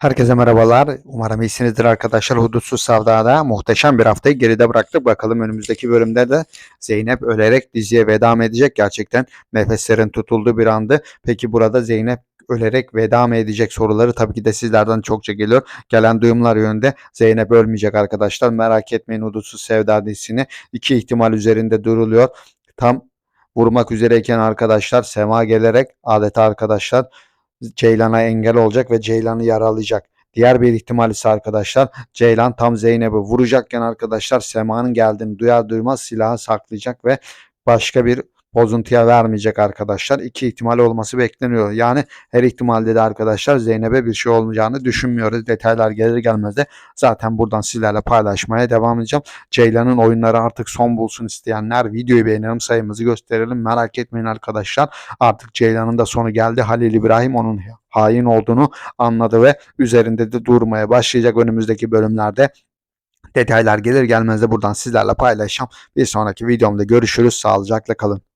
Herkese merhabalar. Umarım iyisinizdir arkadaşlar. Hudutsuz Savda'da muhteşem bir haftayı geride bıraktık. Bakalım önümüzdeki bölümde de Zeynep ölerek diziye veda edecek? Gerçekten nefeslerin tutulduğu bir andı. Peki burada Zeynep ölerek veda mı edecek soruları tabii ki de sizlerden çokça geliyor. Gelen duyumlar yönünde Zeynep ölmeyecek arkadaşlar. Merak etmeyin Hudutsuz Sevda dizisini iki ihtimal üzerinde duruluyor. Tam vurmak üzereyken arkadaşlar Sema gelerek adeta arkadaşlar Ceylan'a engel olacak ve Ceylan'ı yaralayacak. Diğer bir ihtimal ise arkadaşlar Ceylan tam Zeynep'i vuracakken arkadaşlar Sema'nın geldiğini duyar duymaz silahı saklayacak ve başka bir bozuntuya vermeyecek arkadaşlar. İki ihtimal olması bekleniyor. Yani her ihtimalde de arkadaşlar Zeynep'e bir şey olmayacağını düşünmüyoruz. Detaylar gelir gelmez de zaten buradan sizlerle paylaşmaya devam edeceğim. Ceylan'ın oyunları artık son bulsun isteyenler videoyu beğenelim sayımızı gösterelim. Merak etmeyin arkadaşlar. Artık Ceylan'ın da sonu geldi. Halil İbrahim onun hain olduğunu anladı ve üzerinde de durmaya başlayacak önümüzdeki bölümlerde. Detaylar gelir gelmez de buradan sizlerle paylaşacağım. Bir sonraki videomda görüşürüz. Sağlıcakla kalın.